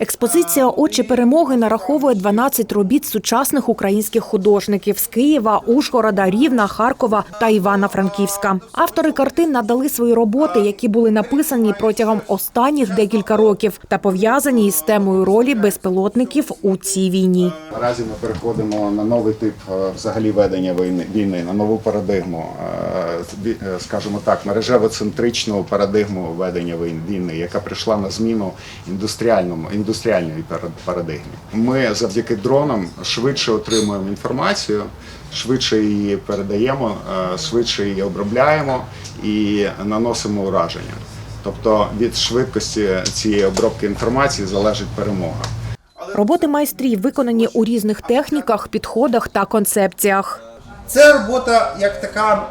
Експозиція Очі перемоги нараховує 12 робіт сучасних українських художників з Києва, Ужгорода, Рівна, Харкова та Івано-Франківська. Автори картин надали свої роботи, які були написані протягом останніх декілька років та пов'язані із темою ролі безпілотників у цій війні. Наразі ми переходимо на новий тип е, взагалі ведення війни, війни на нову парадигму, е, е, скажімо так, мережево-центричну парадигму ведення війни, яка прийшла на зміну індустріальному індустріальної пара- парадигмі. Ми завдяки дронам швидше отримуємо інформацію, швидше її передаємо, е, швидше її обробляємо і наносимо ураження. Тобто від швидкості цієї обробки інформації залежить перемога. Роботи майстрів виконані у різних техніках, підходах та концепціях. Це робота як така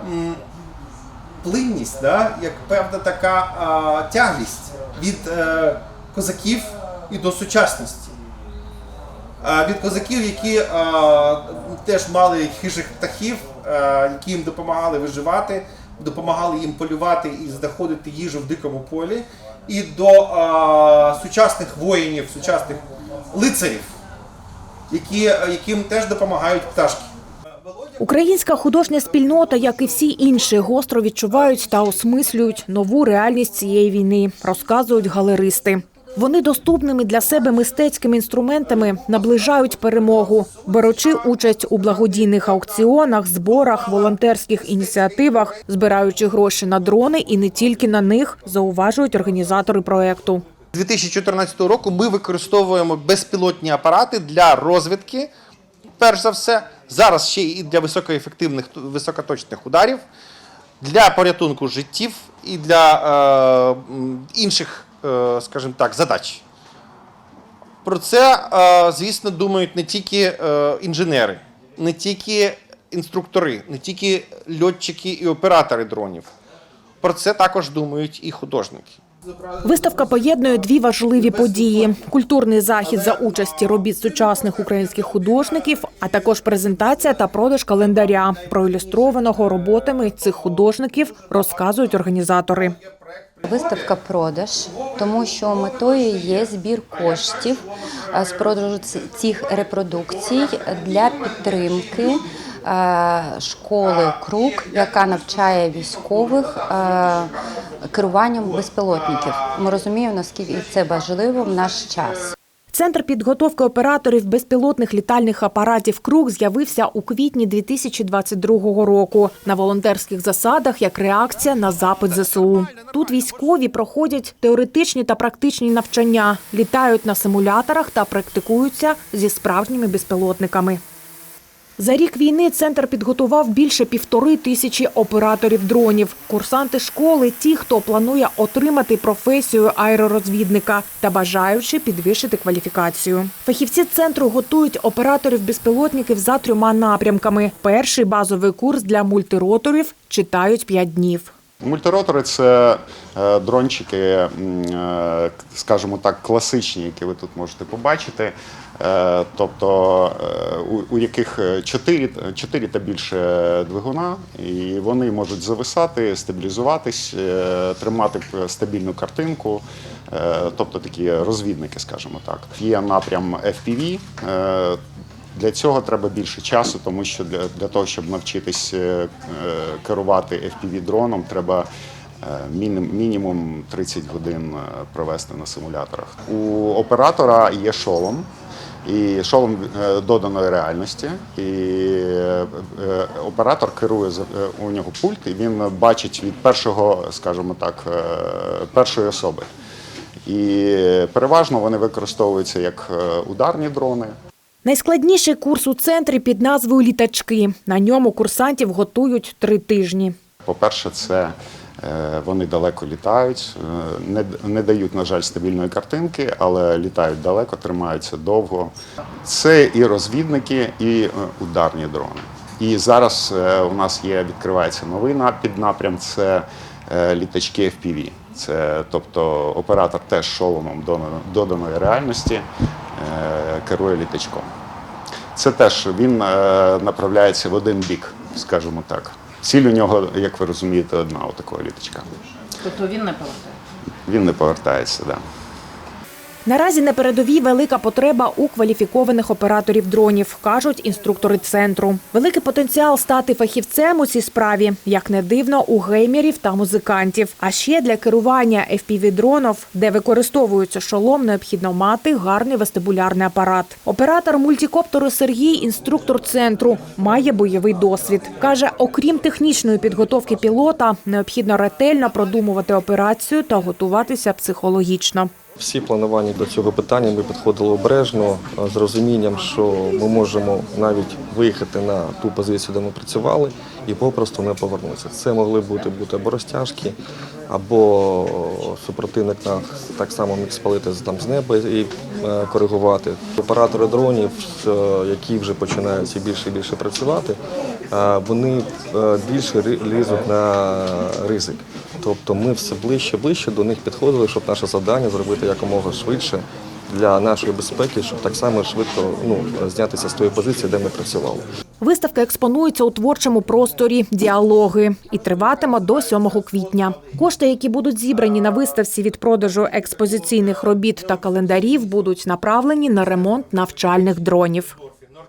плинність, да? як певна така а, тяглість від е, козаків і до сучасності. Від козаків, які а, теж мали хижих птахів, а, які їм допомагали виживати, допомагали їм полювати і знаходити їжу в дикому полі, і до сучасних воїнів, сучасних лицарів, які, яким теж допомагають пташки. Українська художня спільнота, як і всі інші, гостро відчувають та осмислюють нову реальність цієї війни, розказують галеристи. Вони доступними для себе мистецькими інструментами наближають перемогу, беручи участь у благодійних аукціонах, зборах, волонтерських ініціативах, збираючи гроші на дрони і не тільки на них, зауважують організатори проекту. З 2014 року ми використовуємо безпілотні апарати для розвідки, перш за все, зараз ще і для високоефективних високоточних ударів, для порятунку життів і для е, інших, скажімо так, задач. Про це, е, звісно, думають не тільки е, інженери, не тільки інструктори, не тільки льотчики і оператори дронів. Про це також думають і художники. Виставка поєднує дві важливі події: культурний захід за участі робіт сучасних українських художників, а також презентація та продаж календаря, проілюстрованого роботами цих художників, розказують організатори. Виставка продаж, тому що метою є збір коштів з продажу цих репродукцій для підтримки школи Круг, яка навчає військових керуванням безпілотників. Ми розуміємо, наскільки це важливо в наш час. Центр підготовки операторів безпілотних літальних апаратів Круг з'явився у квітні 2022 року на волонтерських засадах як реакція на запит ЗСУ. Тут військові проходять теоретичні та практичні навчання, літають на симуляторах та практикуються зі справжніми безпілотниками. За рік війни центр підготував більше півтори тисячі операторів дронів. Курсанти школи ті, хто планує отримати професію аеророзвідника та бажаючи підвищити кваліфікацію. Фахівці центру готують операторів безпілотників за трьома напрямками. Перший базовий курс для мультироторів читають п'ять днів. Мультиротори це е, дрончики, е, скажімо так, класичні, які ви тут можете побачити. Е, Тобто, у, яких 4, 4 та більше двигуна, і вони можуть зависати, стабілізуватись, тримати стабільну картинку, тобто такі розвідники, скажімо так. Є напрям FPV. Для цього треба більше часу, тому що для, для того, щоб навчитись е, е, керувати FPV-дроном, треба е, мінім- мінімум 30 годин е, провести на симуляторах. У оператора є шолом. І шолом е, доданої реальності, і оператор керує у нього пульт, і він бачить від першого, скажімо так, першої особи. І переважно вони використовуються як ударні дрони. Найскладніший курс у центрі під назвою Літачки. На ньому курсантів готують три тижні. По-перше, це е, вони далеко літають, е, не, не дають, на жаль, стабільної картинки, але літають далеко, тримаються довго. Це і розвідники, і е, ударні дрони. І зараз у нас є, відкривається новий на- піднапрям це літачки FPV. Це тобто оператор теж шоломом доданої- реальності керує літачком. Це теж він е, направляється в один бік, скажімо так. Ціль у нього, як ви розумієте, одна у такого літачка. Тобто він не повертається? Він не повертається, да. Наразі на передовій велика потреба у кваліфікованих операторів дронів, кажуть інструктори центру. Великий потенціал стати фахівцем у цій справі, як не дивно, у геймерів та музикантів. А ще для керування FPV-дронів, де використовується шолом, необхідно мати гарний вестибулярний апарат. Оператор мультикоптеру Сергій, інструктор центру, має бойовий досвід. каже, окрім технічної підготовки пілота, необхідно ретельно продумувати операцію та готуватися психологічно. Всі планування до цього питання ми підходили обережно з розумінням, що ми можемо навіть виїхати на ту позицію, де ми працювали, і попросту не повернутися. Це могли бути бути або розтяжки, або супротивник нас так само міг спалити там з неба і е, коригувати. Оператори дронів, е, які вже починають більше і більше працювати, е, вони більше лізуть на ризик. Тобто ми все ближче ближче до них підходили, щоб наше завдання зробити якомога швидше для нашої безпеки, щоб так само швидко ну, знятися з тої позиції, де ми працювали. Виставка експонується у творчому просторі діалоги і триватиме до 7 квітня. Кошти, які будуть зібрані на виставці від продажу експозиційних робіт та календарів, будуть направлені на ремонт навчальних дронів.